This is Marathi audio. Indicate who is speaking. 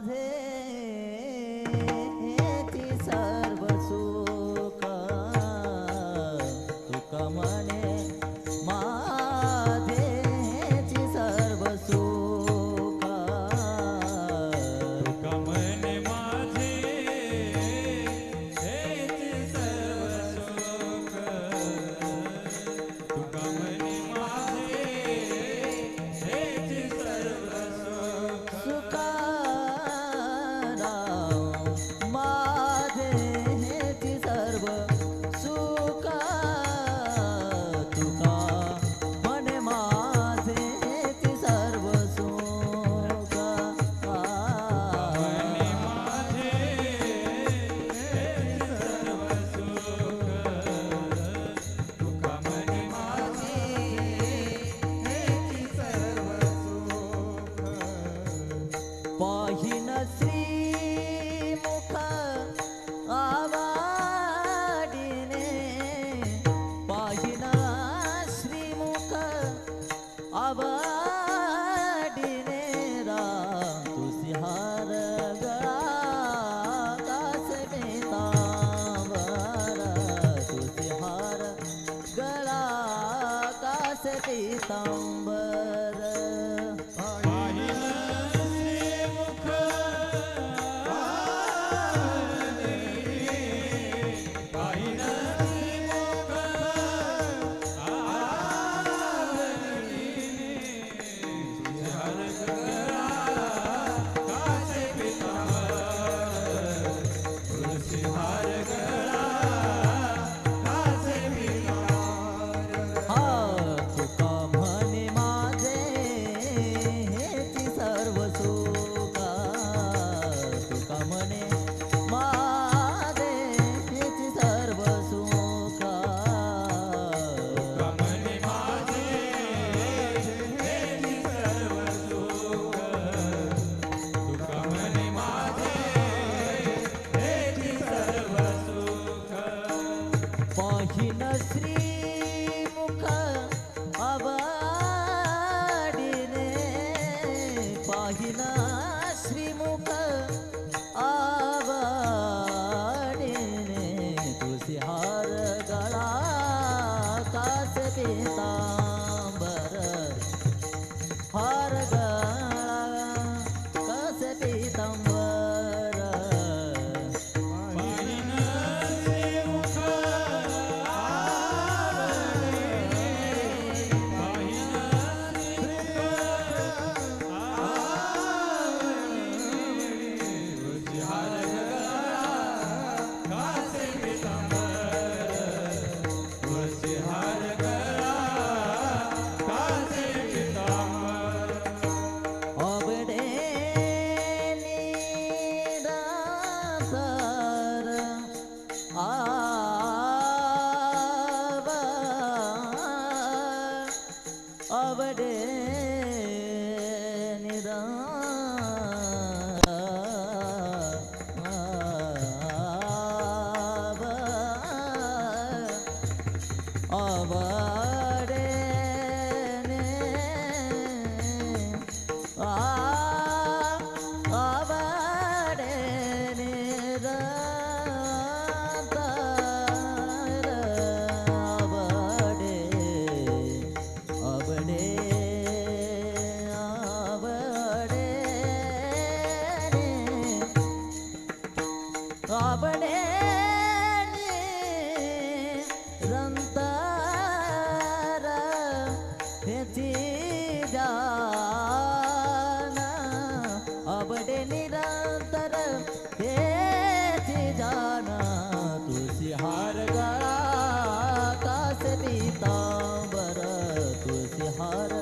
Speaker 1: माझे सर्व सुख तुका मने पाहिन श्री मुख आवाडिने. पाहिन श्री मुख आवाडिने राम तुसिहार गळा कास पितांबर. तुसिहार Street. சார ஆவ அவடே நிதா அவடே ஆ ಮಾರ